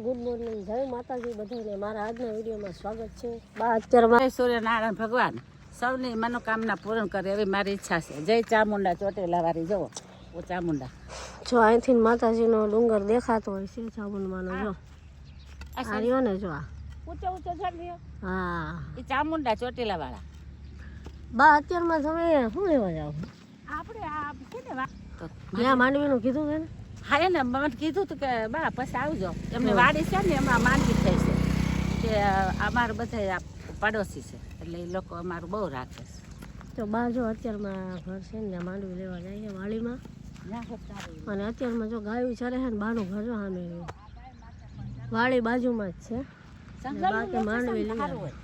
Good morning. જય માતાજી બધાને. મારા આજના વિડીયોમાં સ્વાગત છે. બા અત્યારે સૂર્યનારાયણ ભગવાન. સૌની મનોકામના પૂર્ણ કરે એવી મારી ઈચ્છા છે. જય ચામુંડા ચોટેલા વાળી જવો ઓ ચામુંડા. જો અહીંથી માતાજીનો ડુંગર દેખાતો હોય છે ચામુંડમાનો જો. આ રહ્યો ને જો આ. ઊંચો ઊંચો ઝાડ હા. એ ચામુંડા ચોટેલા વાળા બા અત્યારમાં તમે શું લેવા જાવ? આપણે આ છે ને માંડવીનું કીધું છે ને? હા એને મને કીધું હતું કે બા પછી આવજો. એમને વાડી છે ને એમાં માંડવી થઈ છે કે અમારે બધા પડોશી છે એટલે એ લોકો અમારું બહુ રાખે છે. તો બા જો અત્યારમાં ઘર છે ને માંડવી લેવા જાય વાડીમાં. અને અત્યારમાં જો ગાયું ચરે છે ને બાનું ઘર જો સામે વાડી બાજુમાં જ છે. બાકી માંડવી લેવા હોય.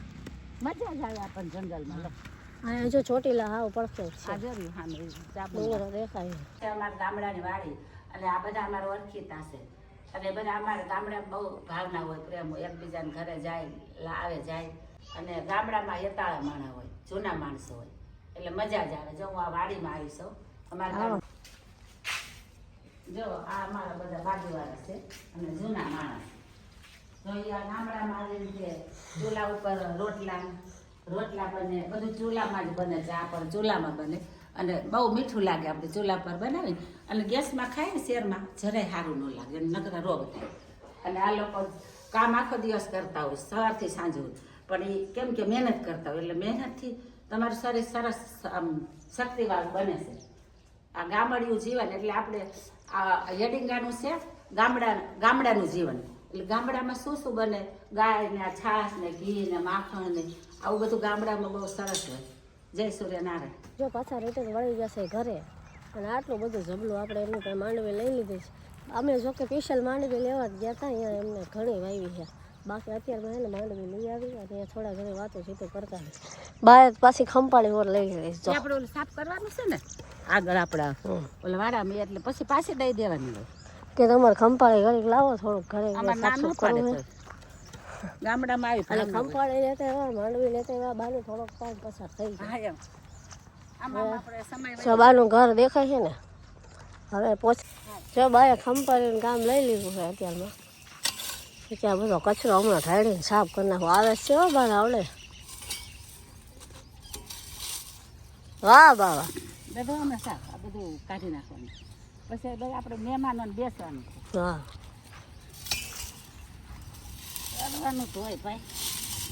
મજા જ આવે આપણને જંગલમાં અહીંયા જો ચોટીલા હાવ પડતો છે. દેખાય અમારા ગામડાની વાડી. અને આ બધા અમારા ઓળખીતા છે. અને બધા અમારા ગામડા બહુ ભાવના હોય પ્રેમ હોય. એકબીજાને ઘરે જાય લા- આવે જાય. અને ગામડામાં યતાળા માણા હોય જૂના માણસો હોય. એટલે મજા જ આવે. જો હું આ વાડીમાં આવી છું અમારા જો આ અમારા બધા બાજુવાળા છે અને જૂના માણસ. તો ઈ આ ગામડામાં આવી રીતે ચૂલા ઉપર રોટલા રોટલા બને બધું ચૂલામાં જ બને છે આ પણ ચૂલામાં બને. અને બહુ મીઠું લાગે આપણે ચૂલા પર બનાવીને. અને ગેસમાં ખાય ને શેરમાં જરાય સારું ન લાગે. અને નકરા રોગ થાય. અને આ લોકો કામ આખો દિવસ કરતા હોય, સવારથી સાંજ પણ એ કેમ કે મહેનત કરતા હોય. એટલે મહેનતથી તમારું શરીર સરસ, આમ શક્તિવાળું બને છે. આ ગામડિયું જીવન, એટલે આપણે આ હેડિંગાનું છે, ગામડા, ગામડાનું જીવન. એટલે ગામડામાં શું શું બને? ગાય ને આ છાશ ને ઘી ને માખણ ને આવું બધું ગામડામાં બહુ સરસ હોય. જય સૂર્યનારાયણ. જો પાછા રિટર્ન વળી જશે ઘરે અને આટલું બધું જબલું આપણે એમની પાસે માંડવી લઈ લીધી છે. અમે જો કે સ્પેશિયલ માંડવી લેવા ગયા હતા અહીંયા એમને ઘણી વાવી છે. બાકી અત્યારમાં એને માંડવી લઈ આવી અને થોડા ઘણી વાતો જીતો કરતા બાર પાછી ખંપાળી ઓર લઈ ગઈ આપણે ઓલું સાફ કરવાનું છે ને આગળ આપણા. ઓલા વાડામાં એટલે પછી પાછી દઈ દેવાની હોય. કે તમારે ખંપાળી ઘડીક લાવો થોડુંક ઘરે સાફ કરવું ગામડામાં આવી અને. ખંપાળી લેતા એવા માંડવી લેતા એવા બાનું થોડોક ટાઈમ પસાર થઈ જાય. બાનું ઘર દેખાય છે ને હવે પોચ જો બાએ ખંપાળીને કામ લઈ લીધું છે અત્યારમાં. ત્યાં બધો કચરો હમણાં ઠાડીને સાફ કરી નાખો. આવે છે હો બાર આવડે. વાહ બાવા બધું અમે સાફ આ બધું કાઢી નાખવાનું. પછી આપણે મહેમાનોને બેસવાનું. હા. કરવાનું તો હોય ભાઈ.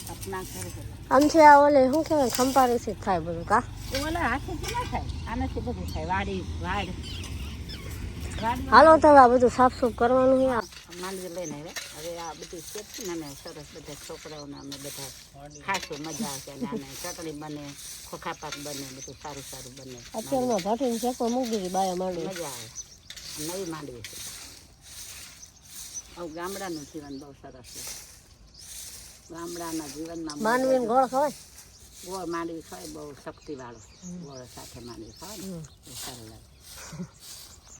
આપના ઘરે આમથી આ ઓલે શું કહેવાય ખંપાળીથી જ થાય બધું કા? ઓલે હાથેથી ના થાય. આનાથી બધું થાય. વાડી વાડ. હાલો તો આ બધું સાફ સૂફ કરવાનું છે. માંડવી લઈને હવે. હવે આ બધું શેકીને ને અમે સરસ બધા છોકરાઓને અમે બધા ખાશું. મજા આવશે. અને ચટણી બને ખોખા પાક બને બધું સારું સારું બને. અત્યારમાં ભઠીને શેકવા મૂકી દીધી બાયા માંડવી. મજા આવે. નવી માંડવી છે. આવું ગામડાનું જીવન બહુ સરસ છે. ગામડાના જીવનમાં માંડવીને ગોળ ખવાય? ગોળ માંડવી ખાય બહુ શક્તિવાળો ગોળ સાથે માંડવી ખાય ને સારું લાગે.